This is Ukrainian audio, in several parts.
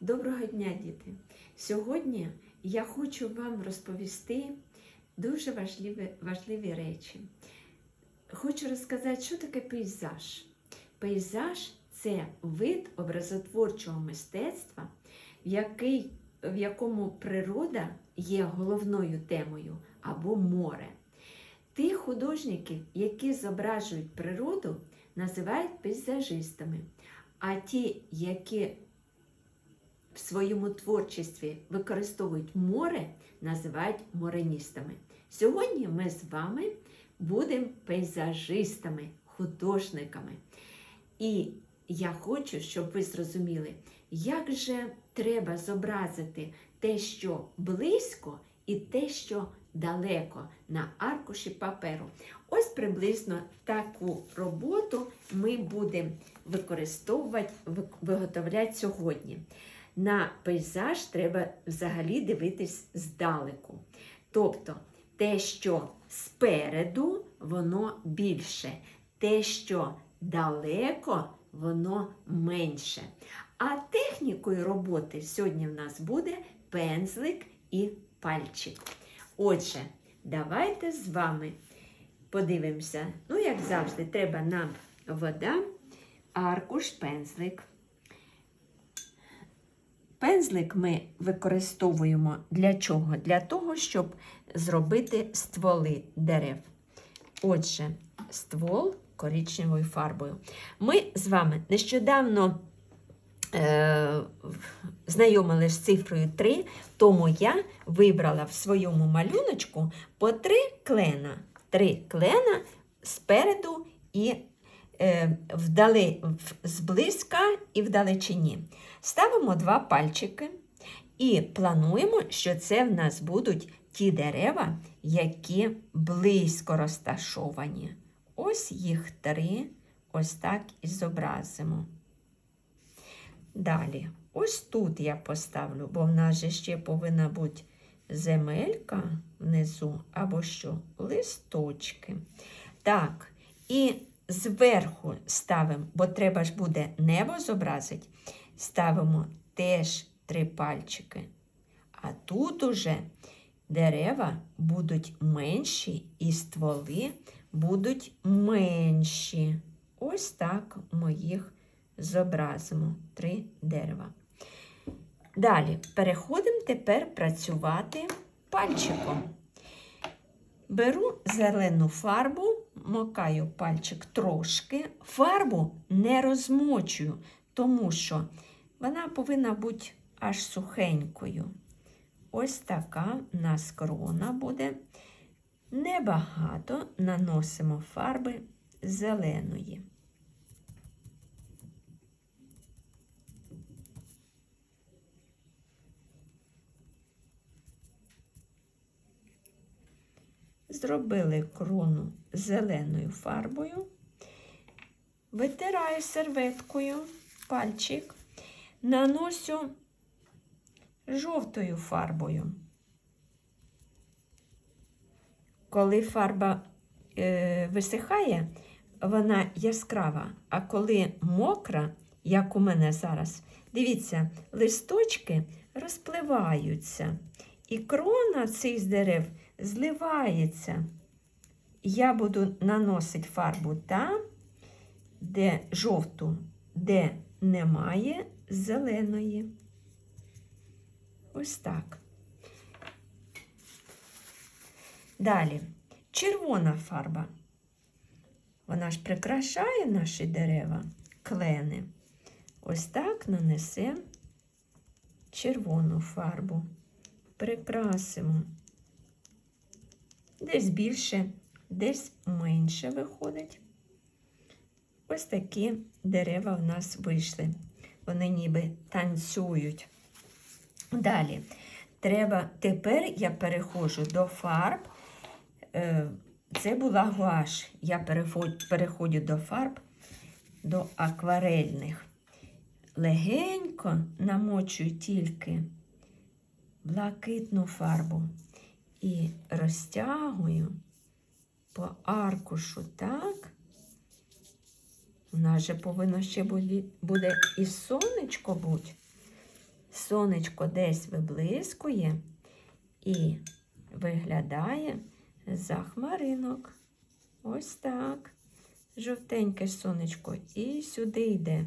Доброго дня, діти! Сьогодні я хочу вам розповісти дуже важливі, важливі речі. Хочу розказати, що таке пейзаж. Пейзаж це вид образотворчого мистецтва, який, в якому природа є головною темою або море. Тих художників, які зображують природу, називають пейзажистами, а ті, які в своєму творчестві використовують море, називають мореністами. Сьогодні ми з вами будемо пейзажистами, художниками. І я хочу, щоб ви зрозуміли, як же треба зобразити те, що близько, і те, що далеко на аркуші паперу. Ось приблизно таку роботу ми будемо використовувати, виготовляти сьогодні. На пейзаж треба взагалі дивитись здалеку. Тобто те, що спереду, воно більше, те, що далеко, воно менше. А технікою роботи сьогодні в нас буде пензлик і пальчик. Отже, давайте з вами подивимося. Ну, як завжди, треба нам вода, аркуш, пензлик. Пензлик ми використовуємо для чого? Для того, щоб зробити стволи дерев. Отже, ствол коричневою фарбою. Ми з вами нещодавно е, знайомилися з цифрою 3, тому я вибрала в своєму малюночку по три клена. Три клена спереду і вдали, зблизька і вдалечині. Ставимо два пальчики і плануємо, що це в нас будуть ті дерева, які близько розташовані. Ось їх три, ось так і зобразимо. Далі, ось тут я поставлю, бо в нас же ще повинна бути земелька внизу, або що, листочки. Так, і зверху ставимо, бо треба ж буде небо зобразити, ставимо теж три пальчики. А тут уже дерева будуть менші і стволи будуть менші. Ось так ми їх зобразимо. Три дерева. Далі переходимо тепер працювати пальчиком. Беру зелену фарбу, макаю пальчик трошки, фарбу не розмочую, тому що вона повинна бути аж сухенькою. Ось така у нас крона буде. Небагато наносимо фарби зеленої. Зробили крону зеленою фарбою, витираю серветкою пальчик, наносю жовтою фарбою. Коли фарба е, висихає, вона яскрава, а коли мокра, як у мене зараз, дивіться, листочки розпливаються, і крона цих дерев зливається. Я буду наносити фарбу там, де жовту, де немає зеленої. Ось так. Далі червона фарба. Вона ж прикрашає наші дерева, клени. Ось так нанесемо червону фарбу. Прикрасимо. Десь більше, десь менше виходить. Ось такі дерева в нас вийшли. Вони ніби танцюють. Далі. Треба, тепер я переходжу до фарб. Е, це була гуаш. Я переходжу до фарб, до акварельних. Легенько намочую тільки блакитну фарбу і розтягую по аркушу так. У нас же повинно ще буде і сонечко бути. сонечко десь виблискує і виглядає за хмаринок. Ось так. Жовтеньке сонечко і сюди йде.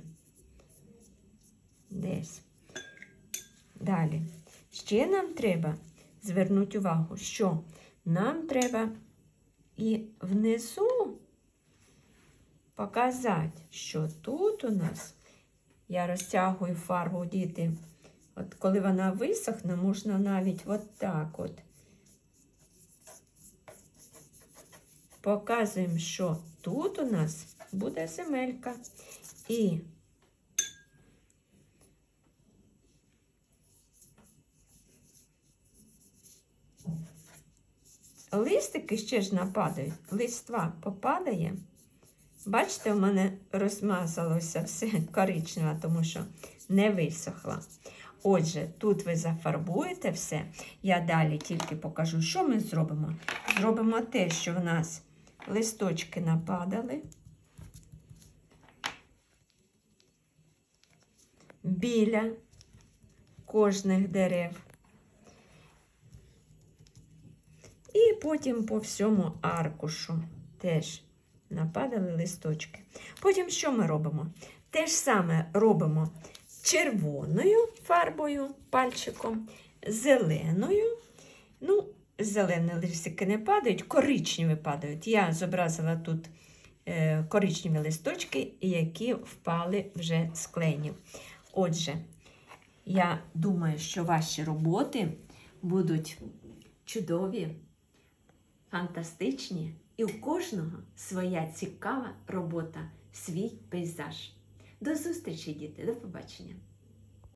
Десь. Далі. Ще нам треба звернути увагу, що нам треба і внизу показати, що тут у нас я розтягую фарбу діти. От коли вона висохне, можна навіть от так от. Показуємо, що тут у нас буде земелька. І листики ще ж нападають, листва попадає. Бачите, у мене розмазалося все коричневе, тому що не висохла. Отже, тут ви зафарбуєте все. Я далі тільки покажу, що ми зробимо. Зробимо те, що в нас листочки нападали. Біля кожних дерев. І потім по всьому аркушу теж нападали листочки. Потім що ми робимо? Те ж саме робимо червоною фарбою, пальчиком, зеленою. Ну, зелені листики не падають, коричневі падають. Я зобразила тут е, коричневі листочки, які впали вже з кленів. Отже, я думаю, що ваші роботи будуть чудові, фантастичні, і у кожного своя цікава робота, свій пейзаж. До зустрічі, діти, до побачення!